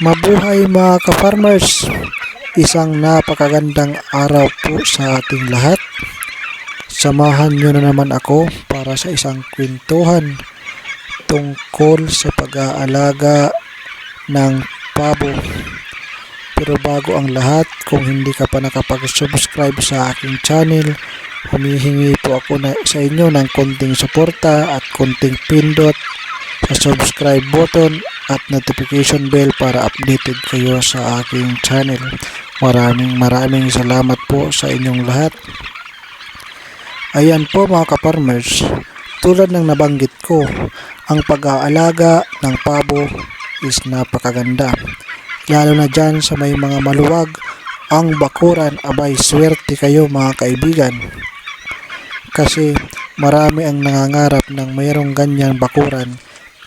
Mabuhay mga ka-farmers! Isang napakagandang araw po sa ating lahat. Samahan nyo na naman ako para sa isang kwentuhan tungkol sa pag-aalaga ng pabo. Pero bago ang lahat, kung hindi ka pa nakapag-subscribe sa aking channel, humihingi po ako na, sa inyo ng konting suporta at konting pindot sa subscribe button at notification bell para updated kayo sa aking channel. Maraming maraming salamat po sa inyong lahat. Ayan po mga kaparmers, tulad ng nabanggit ko, ang pag-aalaga ng pabo is napakaganda. Lalo na dyan sa may mga maluwag, ang bakuran, abay swerte kayo mga kaibigan. Kasi marami ang nangangarap ng mayroong ganyan bakuran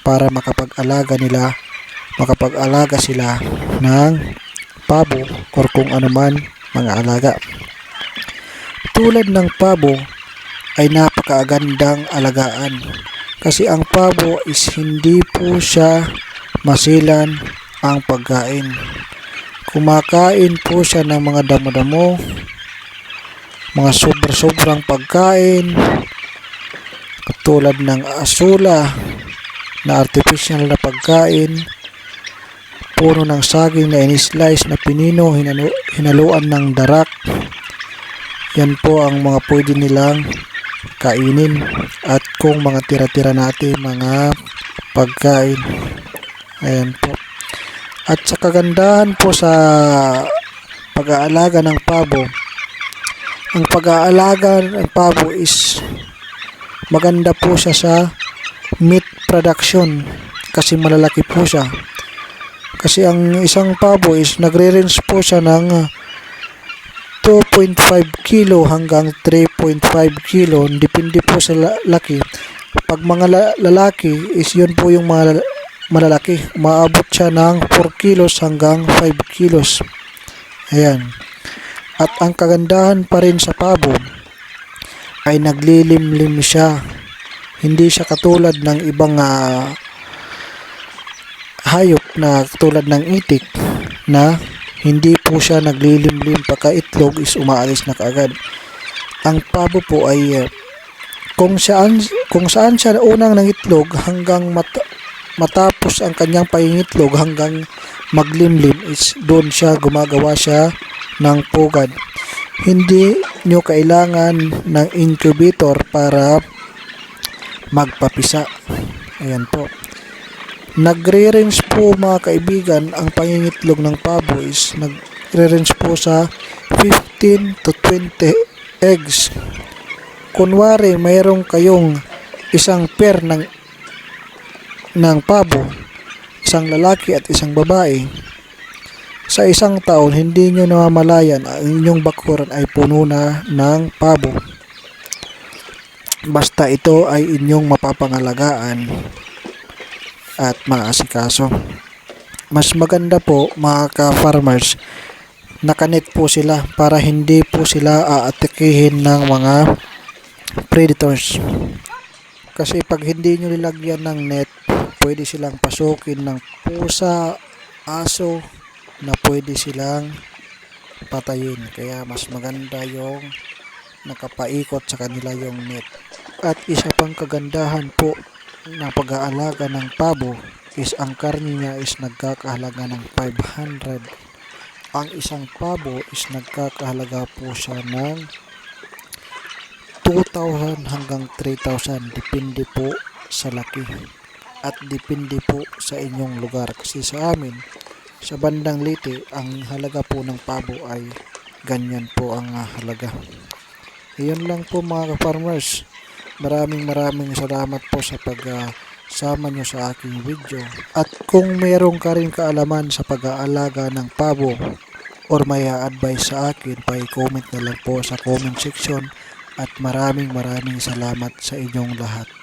para makapag-alaga nila, makapag-alaga sila ng pabo or kung anuman mga alaga. Tulad ng pabo ay napakagandang alagaan kasi ang pabo is hindi po siya masilan ang pagkain. Kumakain po siya ng mga damo-damo, mga sobra-sobrang pagkain, tulad ng asula na artificial na pagkain, puno ng saging na in-slice na pinino, hinaluan ng darak. Yan po ang mga pwede nilang kainin at kung mga tira-tira natin mga pagkain. Ayan po. At sa kagandahan po sa pag-aalaga ng pabo, ang pag-aalaga ng pabo is maganda po siya sa meat production kasi malalaki po siya. Kasi ang isang pabo is nagre-range po siya ng ah, 2.5 kilo hanggang 3.5 kilo. Depende po sa la- laki. Pag mga la- lalaki is yun po yung mga lala- malalaki. Maabot siya ng 4 kilos hanggang 5 kilos. Ayan. At ang kagandahan pa rin sa pabo ay naglilimlim siya. Hindi siya katulad ng ibang ah, hayop na katulad ng itik na hindi po siya naglilimlim pagka itlog is umaalis na kaagad. Ang pabo po ay ah, kung saan kung saan siya unang nangitlog hanggang mat- matapos ang kanyang pangingitlog hanggang maglimlim is doon siya gumagawa siya ng pugad. Hindi nyo kailangan ng incubator para magpapisa. Ayan po. Nagre-range po mga kaibigan ang pangingitlog ng pabo is nagre-range po sa 15 to 20 eggs. Kunwari mayroong kayong isang pair ng ng pabo, isang lalaki at isang babae. Sa isang taon, hindi nyo namamalayan ang inyong bakuran ay puno na ng pabo. Basta ito ay inyong mapapangalagaan at maasikaso. Mas maganda po mga ka-farmers, nakanet po sila para hindi po sila aatikihin ng mga predators. Kasi pag hindi nyo nilagyan ng net, pwede silang pasukin ng pusa, aso, na pwede silang patayin. Kaya mas maganda yung nakapaikot sa kanila yung net. At isa pang kagandahan po ng pag-aalaga ng pabo is ang karne niya is nagkakahalaga ng 500. Ang isang pabo is nagkakahalaga po siya ng 2,000 hanggang 3,000 depende po sa laki at depende po sa inyong lugar. Kasi sa amin sa bandang liti ang halaga po ng pabo ay ganyan po ang halaga. Iyon lang po mga farmers maraming maraming salamat po sa pag ah, sama nyo sa aking video. At kung meron ka rin kaalaman sa pag-aalaga ng pabo or may advice sa akin pa-comment na lang po sa comment section. At maraming maraming salamat sa inyong lahat